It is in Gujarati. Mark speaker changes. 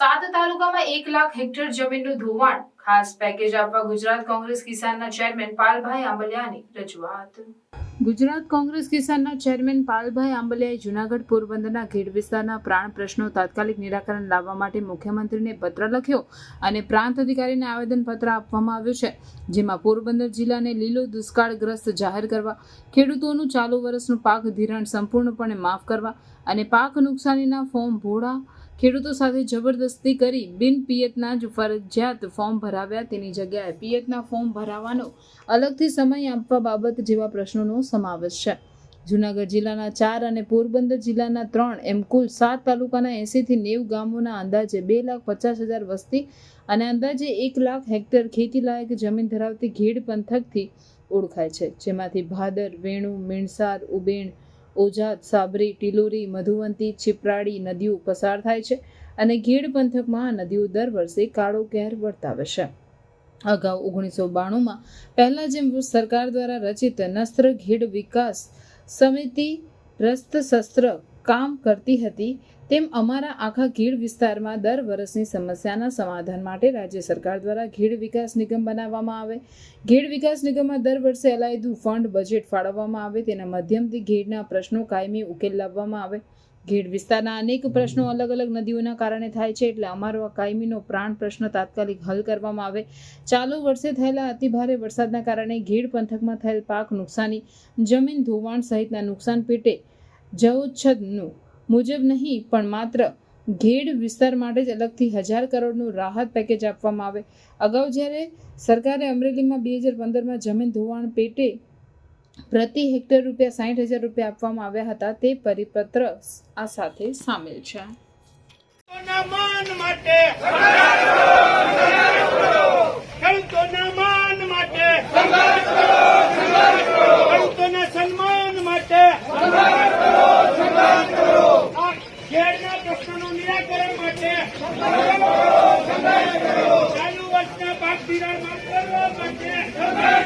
Speaker 1: સાત તાલુકામાં એક લાખ હેક્ટર જમીનનું ધોવાણ. ખાસ પેકેજ આપવા ગુજરાત કોંગ્રેસ કિસાનના ચેરમેન પાલભાઈ આંબલિયાની રજૂઆત. ગુજરાત કોંગ્રેસ કિસાનના ચેરમેન પાલભાઈ આંબલિયાએ જૂનાગઢ પોરબંદરના ખેડ વિસ્તારના પ્રાણ પ્રશ્નો તાત્કાલિક નિરાકરણ લાવવા માટે મુખ્યમંત્રીને પત્ર લખ્યો અને પ્રાંત અધિકારીને આવેદનપત્ર આપવામાં આવ્યું છે, જેમાં પોરબંદર જિલ્લાને લીલો દુષ્કાળગ્રસ્ત જાહેર કરવા, ખેડૂતોનું ચાલુ વર્ષનું પાક ધિરાણ સંપૂર્ણપણે માફ કરવા અને પાક નુકસાનીના ફોર્મ ભોળા ખેડૂતો સાથે જબરદસ્તી કરી બિન પિયતના જ ફરજિયાત ફોર્મ ભરાવ્યા. તેની જગ્યાએ પિયતના ફોર્મ ભરાવાનો અલગથી સમય આપવા બાબત જેવા પ્રશ્નોનો સમાવેશ છે. જૂનાગઢ જિલ્લાના ચાર અને પોરબંદર જિલ્લાના ત્રણ એમ કુલ સાત તાલુકાના એંસીથી નેવું ગામોના અંદાજે બે લાખ પચાસ હજાર વસ્તી અને અંદાજે એક લાખ હેક્ટર ખેતીલાયક જમીન ધરાવતી ઘેડ પંથકથી ઓળખાય છે. જેમાંથી ભાદર, વેણુ, મીણસાર, ઉબેણ ઓજાત, સાબરી, ટિલોરી, મધુવંતી છીપરાડી નદીઓ પસાર થાય છે અને ઘેડ પંથકમાં નદીઓ દર વર્ષે કાળો કહેર વર્તાવે છે. અગાઉ ઓગણીસો બાણુંમાં પહેલાં જેમ સરકાર દ્વારા રચિત નસ્ત્ર ઘેડ વિકાસ સમિતિ રસ્ત શસ્ત્ર કામ કરતી હતી તેમ અમારા આખા ઘેડ વિસ્તારમાં દર વર્ષની સમસ્યાના સમાધાન માટે રાજ્ય સરકાર દ્વારા ઘેડ વિકાસ નિગમ બનાવવામાં આવે. ઘેડ વિકાસ નિગમમાં દર વર્ષે અલાયદું ફંડ, બજેટ ફાળવવામાં આવે, તેના માધ્યમથી ઘેડના પ્રશ્નો કાયમી ઉકેલ લાવવામાં આવે. ઘેડ વિસ્તારના અનેક પ્રશ્નો અલગ અલગ નદીઓના કારણે થાય છે, એટલે અમારો આ કાયમીનો પ્રાણ પ્રશ્ન તાત્કાલિક હલ કરવામાં આવે. ચાલુ વર્ષે થયેલા અતિભારે વરસાદના કારણે ઘેડ પંથકમાં થયેલ પાક નુકસાની, જમીન ધોવાણ સહિતના નુકસાન પેટે જવોચ્છદનું મુજબ નહીં, પણ માત્ર ઘેડ વિસ્તાર માટે જ અલગથી હજાર કરોડનું રાહત પેકેજ આપવામાં આવે. અગાઉ જ્યારે સરકારે અમરેલીમાં બે હજાર પંદરમાં જમીન ધોવાણ પેટે પ્રતિ હેક્ટર રૂપિયા સાઠ હજાર રૂપિયા આપવામાં આવ્યા હતા, તે પરિપત્ર આ સાથે સામેલ છે.
Speaker 2: માટે ચાલુ વર્ષના પાક ધિરાણ માફ કરવા માટે